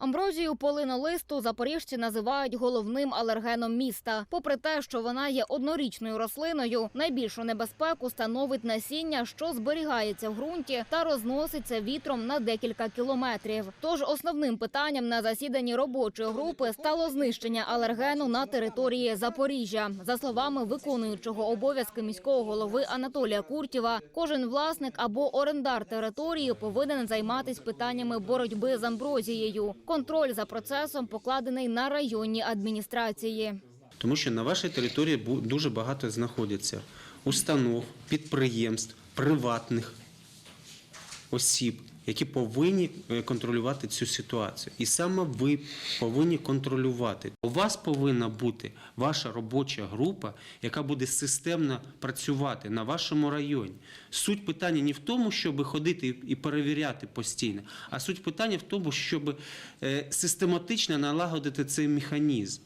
Амброзію полинолисту запоріжці називають головним алергеном міста. Попри те, що вона є однорічною рослиною, найбільшу небезпеку становить насіння, що зберігається в ґрунті та розноситься вітром на декілька кілометрів. Тож основним питанням на засіданні робочої групи стало знищення алергену на території Запоріжжя. За словами виконуючого обов'язки міського голови Анатолія Куртєва, кожен власник або орендар території повинен займатися питаннями боротьби з амброзією. Контроль за процесом покладений на районні адміністрації. Тому що на вашій території дуже багато знаходяться установ, підприємств, приватних осіб, які повинні е, контролювати цю ситуацію. І саме ви повинні контролювати. У вас повинна бути ваша робоча група, яка буде системно працювати на вашому районі. Суть питання не в тому, щоб ходити і- перевіряти постійно, а суть питання в тому, щоб е, систематично налагодити цей механізм.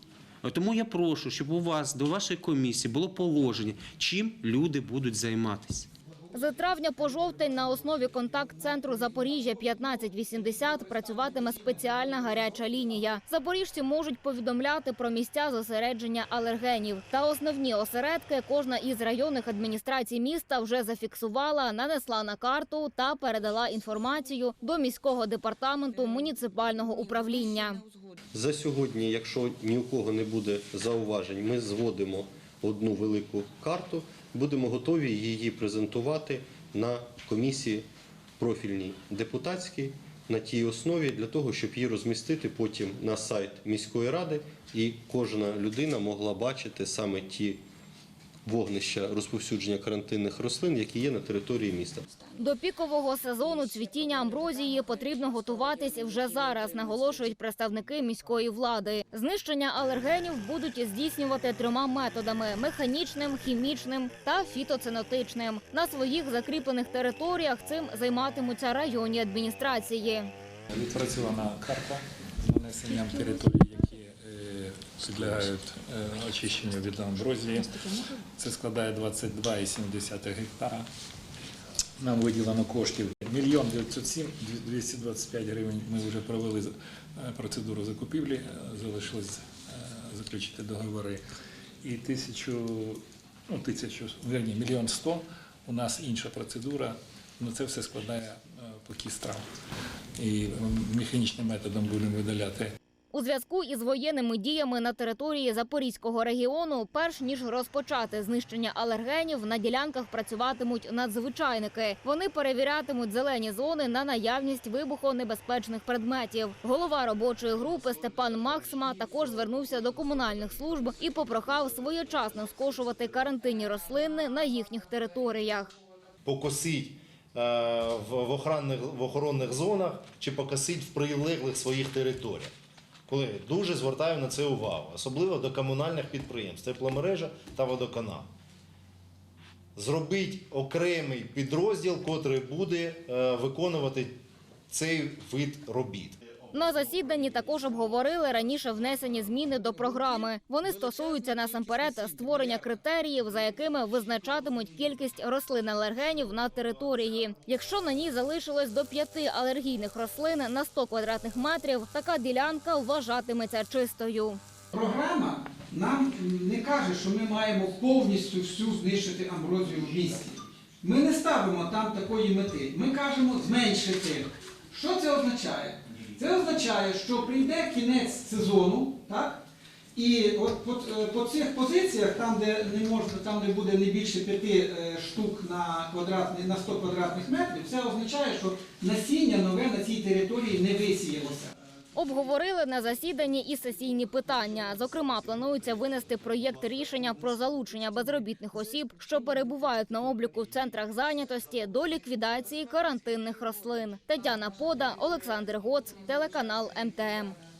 Тому я прошу, щоб у вас до вашої комісії було положення, чим люди будуть займатися. З травня по жовтень на основі контакт-центру Запоріжжя 1580 працюватиме спеціальна гаряча лінія. Запоріжці можуть повідомляти про місця зосередження алергенів. Та основні осередки кожна із районних адміністрацій міста вже зафіксувала, нанесла на карту та передала інформацію до міського департаменту муніципального управління. За сьогодні, якщо ні у кого не буде зауважень, ми зводимо одну велику карту, будемо готові її презентувати на комісії профільній депутатській на тій основі для того, щоб її розмістити потім на сайт міської ради, і кожна людина могла бачити саме ті вогнища розповсюдження карантинних рослин, які є на території міста. До пікового сезону цвітіння амброзії потрібно готуватись вже зараз, наголошують представники міської влади. Знищення алергенів будуть здійснювати трьома методами: механічним, хімічним та фітоцинотичним. На своїх закріплених територіях цим займатимуться районні адміністрації. Відпрацьована карта з нанесенням е, підлягають е, очищенню від амброзії. Це складає 22,7 гектара. Нам виділено коштів мільйон 907 225 гривень. Ми вже провели е, процедуру закупівлі, е, залишилось заключити договори. І тисячу, ну тисячу, верні, мільйон сто. У нас інша процедура. Ну це все складає поки страв. І механічним методом будемо видаляти У зв'язку із воєнними діями на території Запорізького регіону, перш ніж розпочати знищення алергенів, на ділянках працюватимуть надзвичайники. Вони перевірятимуть зелені зони на наявність вибухонебезпечних предметів. Голова робочої групи Степан Максима також звернувся до комунальних служб і попрохав своєчасно скошувати карантинні рослини на їхніх територіях. покосить е, в, охоронних, зонах чи покосить в прилеглих своїх територіях. Колеги, дуже звертаю на це увагу, особливо до комунальних підприємств, тепломережа та водоканал. Зробіть окремий підрозділ, котрий буде е, виконувати цей вид робіт. На засіданні також обговорили раніше внесені зміни до програми. Вони стосуються насамперед створення критеріїв, за якими визначатимуть кількість рослин-алергенів на території. Якщо на ній залишилось до п'яти алергійних рослин на 100 квадратних метрів, така ділянка вважатиметься чистою. Програма нам не каже, що ми маємо повністю всю знищити амброзію в місті. Ми не ставимо там такої мети. Ми кажемо зменшити. Що це означає? Це означає, що прийде кінець сезону, так? І от по, е, по цих позиціях, там, де не можна, там, де буде не більше п'яти е, штук на квадратний, на 100 квадратних метрів, це означає, що насіння нове на цій території не висіялося. Обговорили на засіданні і сесійні питання. Зокрема, планується винести проєкт рішення про залучення безробітних осіб, що перебувають на обліку в центрах зайнятості до ліквідації карантинних рослин. Тетяна Пода, Олександр Гоц, телеканал МТМ.